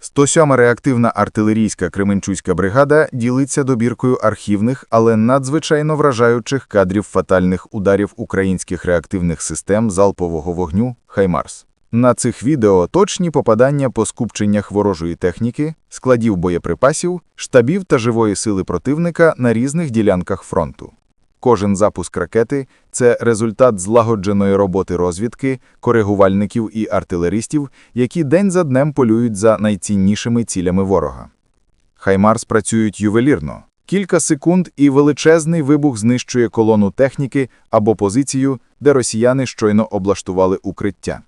107-ма реактивна артилерійська Кременчуцька бригада ділиться добіркою архівних, але надзвичайно вражаючих кадрів фатальних ударів українських реактивних систем залпового вогню «Хаймарс». На цих відео точні попадання по скупченнях ворожої техніки, складів боєприпасів, штабів та живої сили противника на різних ділянках фронту. Кожен запуск ракети – це результат злагодженої роботи розвідки, коригувальників і артилеристів, які день за днем полюють за найціннішими цілями ворога. Хаймарс працюють ювелірно. Кілька секунд і величезний вибух знищує колону техніки або позицію, де росіяни щойно облаштували укриття.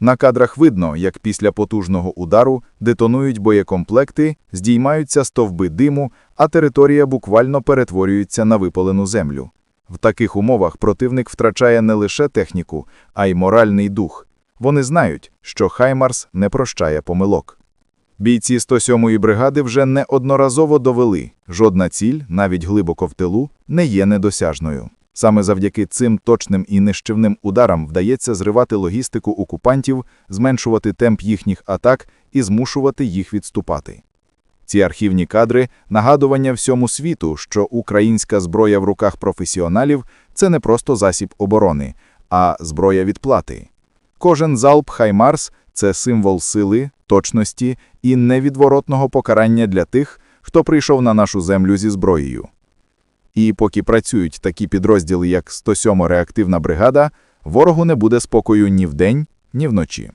На кадрах видно, як після потужного удару детонують боєкомплекти, здіймаються стовби диму, а територія буквально перетворюється на випалену землю. В таких умовах противник втрачає не лише техніку, а й моральний дух. Вони знають, що Хаймарс не прощає помилок. Бійці 107-ї бригади вже неодноразово довели, жодна ціль, навіть глибоко в тилу, не є недосяжною. Саме завдяки цим точним і нищівним ударам вдається зривати логістику окупантів, зменшувати темп їхніх атак і змушувати їх відступати. Ці архівні кадри – нагадування всьому світу, що українська зброя в руках професіоналів – це не просто засіб оборони, а зброя відплати. Кожен залп «Хаймарс» – це символ сили, точності і невідворотного покарання для тих, хто прийшов на нашу землю зі зброєю. І поки працюють такі підрозділи, як 107 реактивна бригада, ворогу не буде спокою ні вдень, ні вночі.